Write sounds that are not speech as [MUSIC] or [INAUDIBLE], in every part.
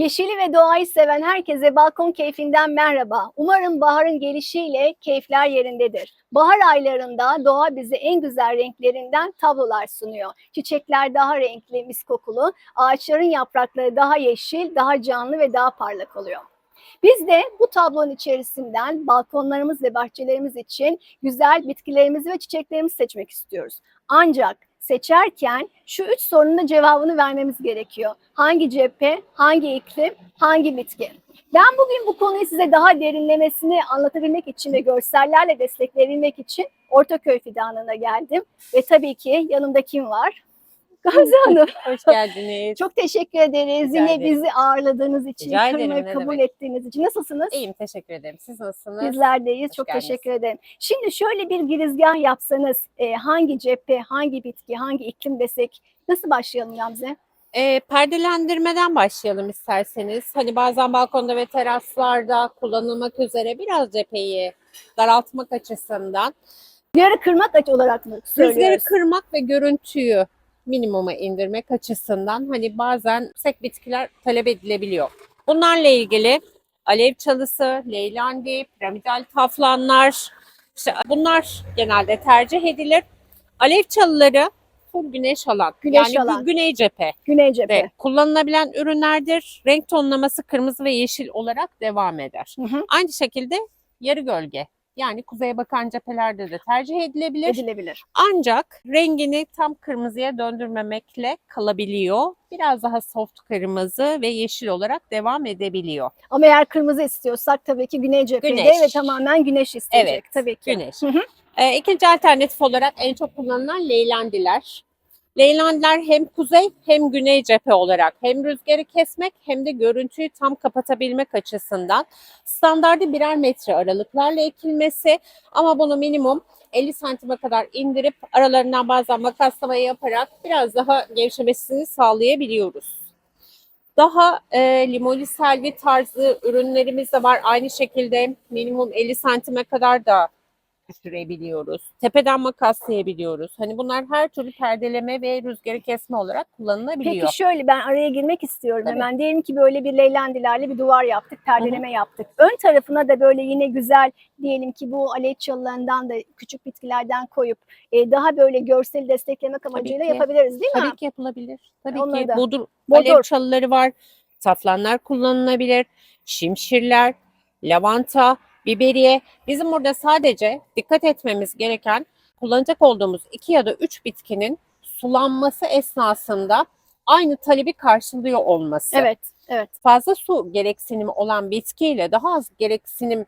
Yeşili ve doğayı seven herkese balkon keyfinden merhaba. Umarım baharın gelişiyle keyifler yerindedir. Bahar aylarında doğa bize en güzel renklerinden tablolar sunuyor. Çiçekler daha renkli, mis kokulu, ağaçların yaprakları daha yeşil, daha canlı ve daha parlak oluyor. Biz de bu tablonun içerisinden balkonlarımız ve bahçelerimiz için güzel bitkilerimizi ve çiçeklerimizi seçmek istiyoruz. Ancak seçerken şu üç sorunun da cevabını vermemiz gerekiyor. Hangi cephe, hangi iklim, hangi bitki? Ben bugün bu konuyu size daha derinlemesini anlatabilmek için ve görsellerle destekleyebilmek için Ortaköy Fidanlığı'na geldim. Ve tabii ki yanımda kim var? Gamze Hanım. Hoş geldiniz. Çok teşekkür ederiz. Rica Yine ederim. bizi ağırladığınız için, Rica ederim, kırmayı ne kabul demek. ettiğiniz için. Nasılsınız? İyiyim teşekkür ederim. Siz nasılsınız? Bizler deyiz. Hoş Çok geldiniz. teşekkür ederim. Şimdi şöyle bir girizgah yapsanız e, hangi cephe, hangi bitki, hangi iklim desek nasıl başlayalım Gamze? Ee, perdelendirmeden başlayalım isterseniz. Hani bazen balkonda ve teraslarda kullanılmak üzere biraz cepheyi daraltmak açısından. Yarı kırmak olarak mı söylüyoruz? Rüzgarı kırmak ve görüntüyü minimuma indirmek açısından hani bazen yüksek bitkiler talep edilebiliyor. Bunlarla ilgili alev çalısı, leylandi, piramidal taflanlar işte bunlar genelde tercih edilir. Alev çalıları full güneş alan Güneş yani alan. gü- güney cephe Güney cephe. de kullanılabilen ürünlerdir. Renk tonlaması kırmızı ve yeşil olarak devam eder. Hı hı, Aynı şekilde yarı gölge yani kuzeye bakan cephelerde de tercih edilebilir. edilebilir. Ancak rengini tam kırmızıya döndürmemekle kalabiliyor. Biraz daha soft kırmızı ve yeşil olarak devam edebiliyor. Ama eğer kırmızı istiyorsak tabii ki güney cephede Güneş. ve tamamen güneş isteyecek Evet, tabii ki. Güneş. Hı hı. Ee, ikinci alternatif olarak en çok kullanılan leylandiler. Leylandiler hem kuzey hem güney cephe olarak hem rüzgarı kesmek hem de görüntüyü tam kapatabilmek açısından standardı birer metre aralıklarla ekilmesi ama bunu minimum 50 santime kadar indirip aralarından bazen makaslama yaparak biraz daha gevşemesini sağlayabiliyoruz. Daha e, limoli selvi tarzı ürünlerimiz de var. Aynı şekilde minimum 50 santime kadar da düşürebiliyoruz. Tepeden makaslayabiliyoruz. Hani bunlar her türlü perdeleme ve rüzgarı kesme olarak kullanılabiliyor. Peki şöyle ben araya girmek istiyorum Tabii. hemen. Diyelim ki böyle bir leylendilerle bir duvar yaptık, perdeleme yaptık. Ön tarafına da böyle yine güzel diyelim ki bu alev çalılarından da küçük bitkilerden koyup e, daha böyle görsel desteklemek amacıyla yapabiliriz değil mi? Tabii ki yapılabilir. Tabii Onları ki da. bodur, Bodur. alev çalıları var. Saflanlar kullanılabilir. Şimşirler, lavanta, biberiye. Bizim burada sadece dikkat etmemiz gereken kullanacak olduğumuz iki ya da üç bitkinin sulanması esnasında aynı talebi karşılıyor olması. Evet, evet. fazla su gereksinimi olan bitkiyle daha az gereksinim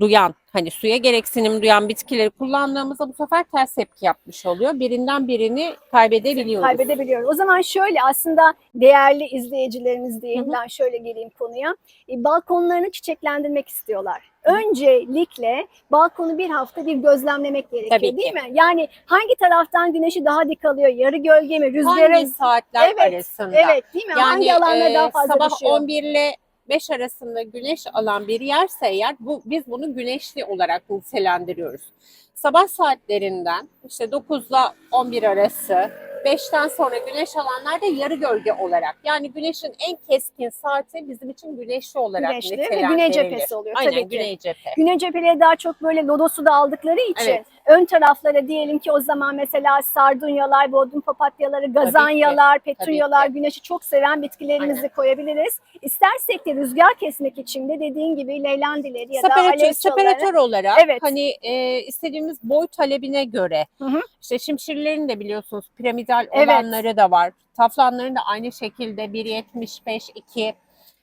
duyan, hani suya gereksinim duyan bitkileri kullandığımızda bu sefer ters tepki yapmış oluyor. Birinden birini kaybedebiliyoruz. Kaybedebiliyoruz. O zaman şöyle aslında değerli izleyicilerimiz diyeyim Hı hı. ben şöyle geleyim konuya. E, balkonlarını çiçeklendirmek istiyorlar. Öncelikle balkonu bir hafta bir gözlemlemek gerekiyor Tabii değil ki. mi? Yani hangi taraftan güneşi daha dik alıyor? Yarı gölge mi? Rüzgarın Hangi saatler Evet, arasında? Evet değil mi? Yani Hangi alanlara e, daha fazla sabah düşüyor? 11 ile 5 arasında güneş alan bir yerse eğer bu biz bunu güneşli olarak nitelendiriyoruz. Sabah saatlerinden işte 9 ile 11 arası 5'ten sonra güneş alanlar da yarı gölge olarak. Yani güneşin en keskin saati bizim için güneşli olarak Güneşli ve güney cephesi oluyor Aynen tabii ki. güney cephe. Güney cepheleri daha çok böyle lodosu da aldıkları için Evet. Ön taraflara diyelim ki o zaman mesela sardunyalar, bodrum papatyaları, gazanyalar, petunyalar, güneşi çok seven bitkilerimizi Aynen. koyabiliriz. İstersek de rüzgar kesmek için de dediğin gibi leylandileri ya da alev separatör olarak Evet. hani e, istediğimiz boy talebine göre Hı hı. işte şimşirlerin de biliyorsunuz piramidal Evet. olanları da var. Taflanların da aynı şekilde 1.75 2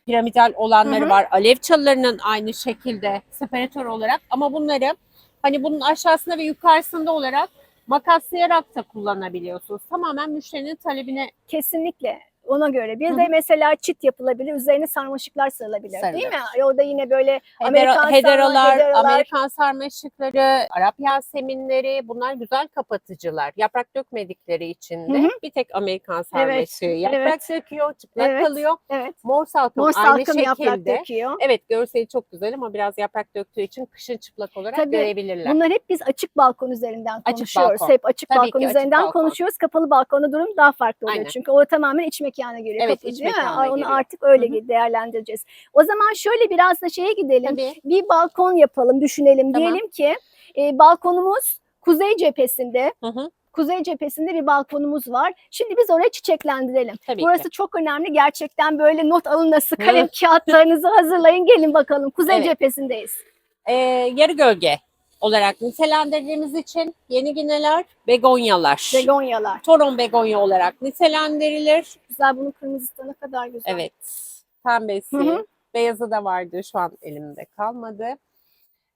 piramidal olanları Hı hı. var. Alev çalılarının aynı şekilde separatör olarak ama bunları hani bunun aşağısında ve yukarısında olarak makaslayarak da kullanabiliyorsunuz. Tamamen müşterinin talebine Kesinlikle ona göre. Bir Hı de mesela çit yapılabilir, üzerine sarmaşıklar sarılabilir değil mi? Sarılır. O da yine böyle Amerikan hederalar, sarma. Amerikan sarmaşıkları, Arap yaseminleri bunlar güzel kapatıcılar. Yaprak dökmedikleri için de bir tek Amerikan sarmaşığı yaprak evet. döküyor, çıplak Evet. kalıyor. Evet. Mor salkım Mor aynı salkım yaprak şekilde. döküyor. Evet görseli çok güzel ama biraz yaprak döktüğü için kışın çıplak olarak Tabii, görebilirler. Bunlar hep biz açık balkon üzerinden Açık konuşuyoruz. balkon. Hep açık Tabii balkon ki açık üzerinden balkon. konuşuyoruz. Kapalı balkonda durum daha farklı oluyor. Aynen. Çünkü o tamamen iç mekana giriyor. Evet, kapı, iç değil mi? Onu giriyor. artık öyle Hı hı. değerlendireceğiz. O zaman şöyle biraz da şeye gidelim. Tabii. Bir balkon yapalım, düşünelim. Tamam. Diyelim ki e, balkonumuz kuzey cephesinde. Hı hı. Kuzey cephesinde bir balkonumuz var. Şimdi biz orayı çiçeklendirelim. Tabii Burası ki. çok önemli. Gerçekten böyle not alınması, Hı. kalem kağıtlarınızı hazırlayın. Gelin bakalım. Kuzey Evet. cephesindeyiz. Ee, yarı gölge olarak nitelendirdiğimiz için yeni gineler begonyalar. Begonyalar. Toron begonya olarak nitelendirilir. Güzel bunun kırmızısı da ne kadar güzel. Evet. Pembesi, Hı hı. beyazı da vardı. Şu an elimde kalmadı.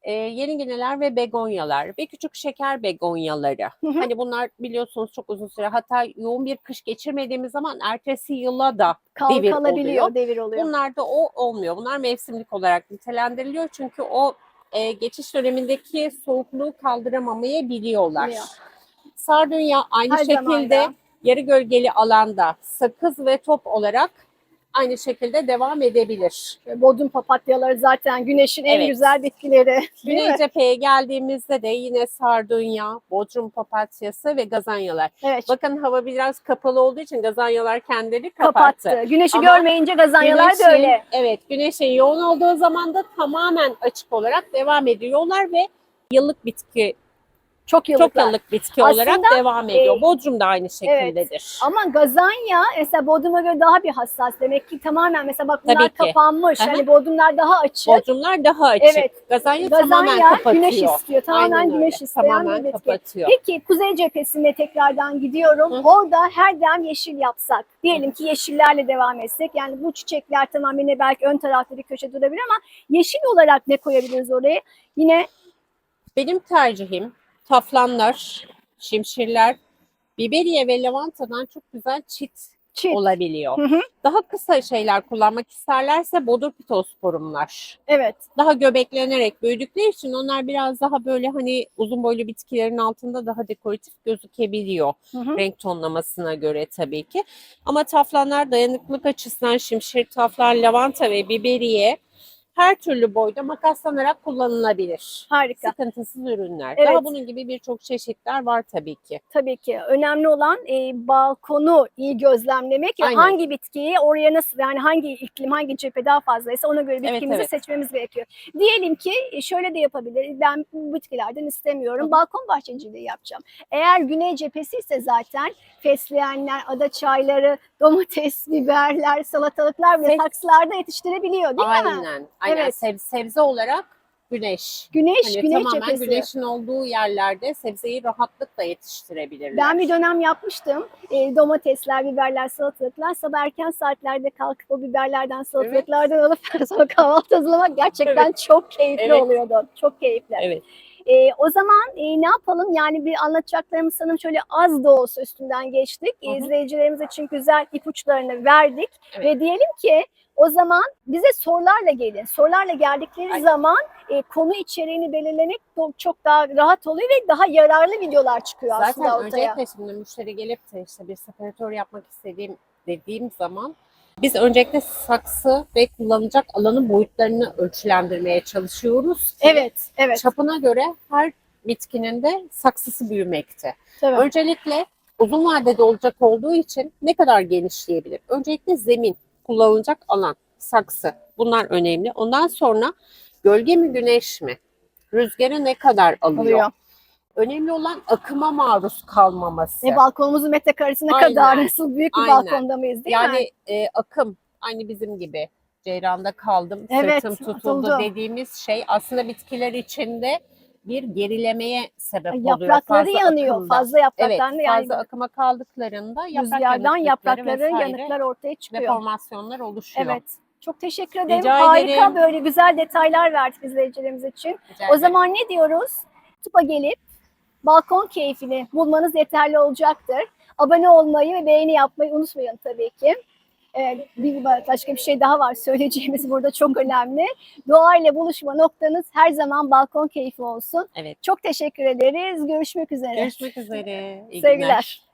Ee, yeni gineler ve begonyalar ve küçük şeker begonyaları. Hı hı. Hani bunlar biliyorsunuz çok uzun süre hatta yoğun bir kış geçirmediğimiz zaman ertesi yıla da devir oluyor. devir oluyor. Bunlarda o olmuyor. Bunlar mevsimlik olarak nitelendiriliyor çünkü o e, geçiş dönemindeki soğukluğu kaldıramamayabiliyorlar. Biliyor. Sardunya aynı Her şekilde da. yarı gölgeli alanda sakız ve top olarak aynı şekilde devam edebilir. Bodrum papatyaları zaten güneşin en Evet. güzel bitkileri. [LAUGHS] Değil Güney mi? cepheye geldiğimizde de yine sardunya, bodrum papatyası ve gazanyalar. Evet. Bakın hava biraz kapalı olduğu için gazanyalar kendileri kapattı. kapattı. Güneşi Ama görmeyince gazanyalar da Güneşin- öyle. Evet, güneşin yoğun olduğu zaman da tamamen açık olarak devam ediyorlar ve yıllık bitki, Çok yıllıklar. çok yıllık bitki Aslında, olarak devam ediyor. e, Bodrum da aynı şekildedir. Ama gazanya mesela Bodrum'a göre daha bir hassas. Demek ki tamamen mesela bak bunlar kapanmış. Aha. Hani Bodrumlar daha açık. Bodrumlar daha açık. Evet. Gazanya, tamamen Gazanya kapatıyor. güneş istiyor. Tamamen Aynen öyle. güneş isteyen Tamamen bir bitki. kapatıyor. Peki kuzey cephesine tekrardan gidiyorum. Hı. Orada her dem yeşil yapsak. Diyelim ki yeşillerle devam etsek. Yani bu çiçekler tamam yine belki ön tarafta bir köşe durabilir ama yeşil olarak ne koyabiliriz oraya? Yine Benim tercihim taflanlar, şimşirler, biberiye ve lavantadan çok güzel çit çift. olabiliyor. Hı hı. Daha kısa şeyler kullanmak isterlerse bodur pitosporumlar. Evet. Daha göbeklenerek büyüdükleri için onlar biraz daha böyle hani uzun boylu bitkilerin altında daha dekoratif gözükebiliyor. Hı hı. Renk tonlamasına göre tabii ki. Ama taflanlar dayanıklılık açısından şimşir, taflan, lavanta ve biberiye her türlü boyda makaslanarak kullanılabilir. Harika. Sıkıntısız ürünler. Evet. Daha bunun gibi birçok çeşitler var tabii ki. Tabii ki. Önemli olan e, balkonu iyi gözlemlemek. Aynen. hangi bitkiyi oraya nasıl yani hangi iklim hangi cephe daha fazlaysa ona göre Evet, bitkimizi evet. seçmemiz gerekiyor. Diyelim ki e, şöyle de yapabiliriz. Ben bu bitkilerden istemiyorum. Hı. Balkon bahçeciliği yapacağım. Eğer güney cephesi ise zaten fesleğenler, ada çayları, domates, biberler, salatalıklar ve Fe- saksılarda yetiştirebiliyor değil mi? Aynen. Aynen. Evet. Seb- sebze olarak güneş. Güneş, Hani güney tamamen cephesi. güneşin olduğu yerlerde sebzeyi rahatlıkla yetiştirebilirler. Ben bir dönem yapmıştım. E, domatesler, biberler, salatalıklar. Sabah erken saatlerde kalkıp o biberlerden, salatalıklardan alıp [LAUGHS] sonra kahvaltı hazırlamak gerçekten çok keyifli Evet. oluyordu. Çok keyifli. Evet. E, o zaman e, ne yapalım? Yani bir anlatacaklarımız sanırım şöyle az da olsa üstünden geçtik. Hı hı. İzleyicilerimiz için güzel ipuçlarını verdik. Evet. Ve diyelim ki o zaman bize sorularla gelin. Sorularla geldikleri Aynen. zaman e, konu içeriğini belirlemek çok daha rahat oluyor ve daha yararlı videolar çıkıyor aslında Zaten ortaya. öncelikle şimdi müşteri gelip de işte bir separatör yapmak istediğim dediğim zaman biz öncelikle saksı ve kullanacak alanın boyutlarını ölçülendirmeye çalışıyoruz. Evet, evet. Çapına göre her bitkinin de saksısı büyümekte. Tabii. Öncelikle uzun vadede olacak olduğu için ne kadar genişleyebilir? Öncelikle zemin, kullanılacak alan, saksı bunlar önemli. Ondan sonra gölge mi güneş mi? Rüzgarı ne kadar alıyor? Alıyor. Önemli olan akıma maruz kalmaması. Ve balkonumuzun metrekaresi ne Aynen. kadar nasıl büyük bir Aynen. balkonda mıyız değil yani mi? e, akım aynı bizim gibi. Ceyranda kaldım, Evet, sırtım tutuldu atıldı. dediğimiz şey aslında bitkiler içinde bir gerilemeye sebep oluyor. Yaprakları fazla yanıyor. akımda. Fazla Evet, yapraktan yani fazla akıma kaldıklarında yaprak rüzgardan yaprakları yanıklar ortaya çıkıyor. deformasyonlar oluşuyor. Evet. Çok teşekkür ederim. Rica Harika ederim. böyle güzel detaylar verdik izleyicilerimiz için. Rica O ederim. zaman ne diyoruz? Tıpa gelip balkon keyfini bulmanız yeterli olacaktır. Abone olmayı ve beğeni yapmayı unutmayın tabii ki. Ee, bir başka bir şey daha var [LAUGHS] söyleyeceğimiz burada çok önemli. Doğayla buluşma noktanız her zaman balkon keyfi olsun. Evet. Çok teşekkür ederiz. Görüşmek üzere. Görüşmek üzere. İyi günler. Sevgiler.